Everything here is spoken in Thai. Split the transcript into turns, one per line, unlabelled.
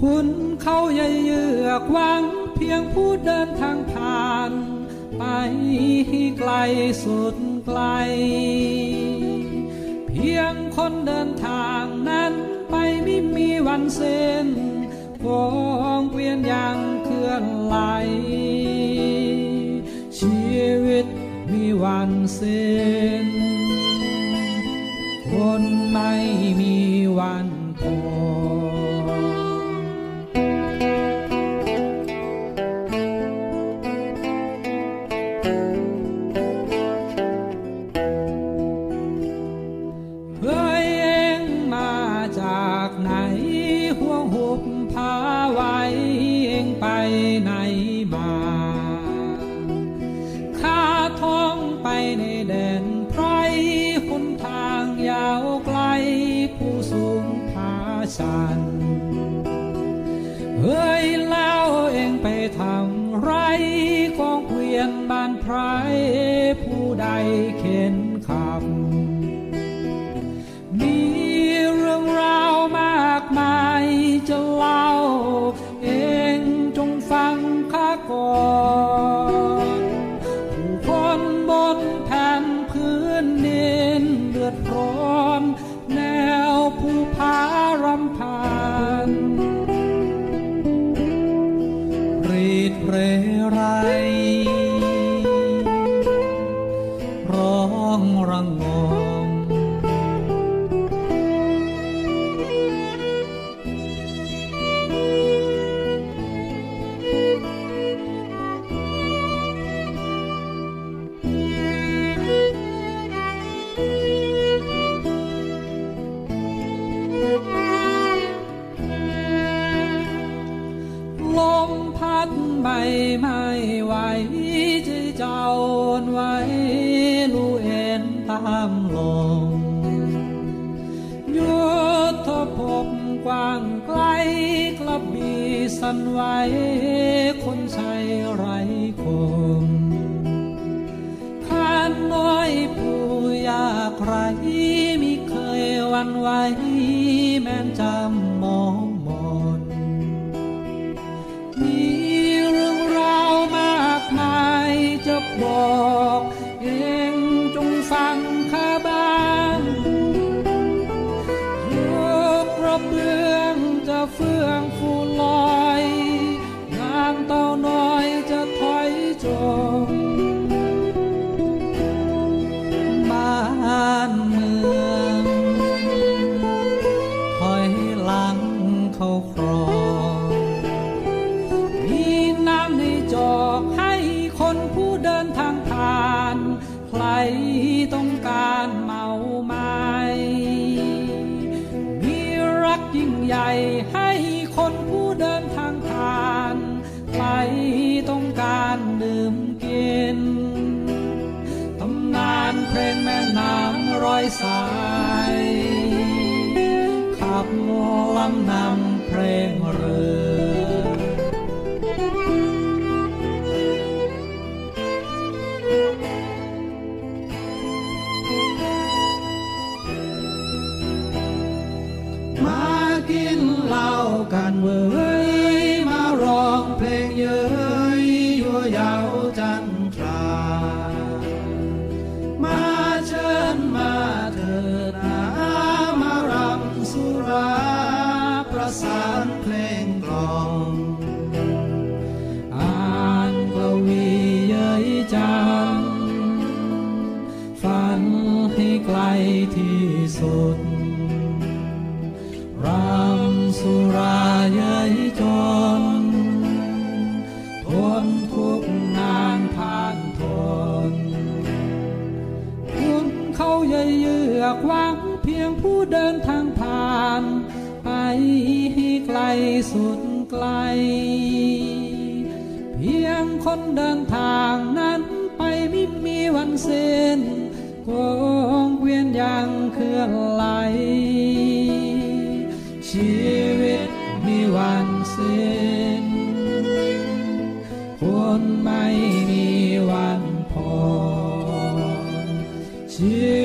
คุณเขาใหญ่เยือกหวัง เพียงผู้เดินทางผ่าน ไปให้ไกลสุดไกล เพียงคนเดินทางนั้นไปไม่มีวันเส้นวงเวียนยังเคลื่อนไหล ชีวิตมีวันสิ้นคนไม่มีวัน ในแดนไพรหนทางยาวไกล ผู้สูงผาชันเฮ้ยแล้วเองไปทำไรกองเกวียนบ้านไพรผู้ใดเข็นขับ อดร้อน ไม้ไหวใจเจ้าอนไว้ลูเอ็นตามลมยุทธภพกว้างไกลกลับบีสันไหวคนใช้ไรคมข้านน้อยผู้ยากไรมิเคยวันไหว ใครต้องการเมาไม้มีรักยิ่งใหญ่ให้คนผู้เดินทางผ่านใครต้องการดื่มกินตำนานเพลงแม่น้ำร้อยสายขับลำนำเพลงเรือ สานเพลงกลองอ่านกวีเย้ยจันฝันให้ไกลที่สุดรำสุราเย้ยจนทนทุกนานผ่านทนคุณเขาเย้ยเยือกหวังเพียงผู้เดินทางผ่าน ให้ไกลสุดไกล เพียงคนเดินทางนั้นไปไม่มีวันเส้นโกงเวียนยังเคลื่อนไหล ชีวิตมีวันเส้นคนไม่มีวันพอชี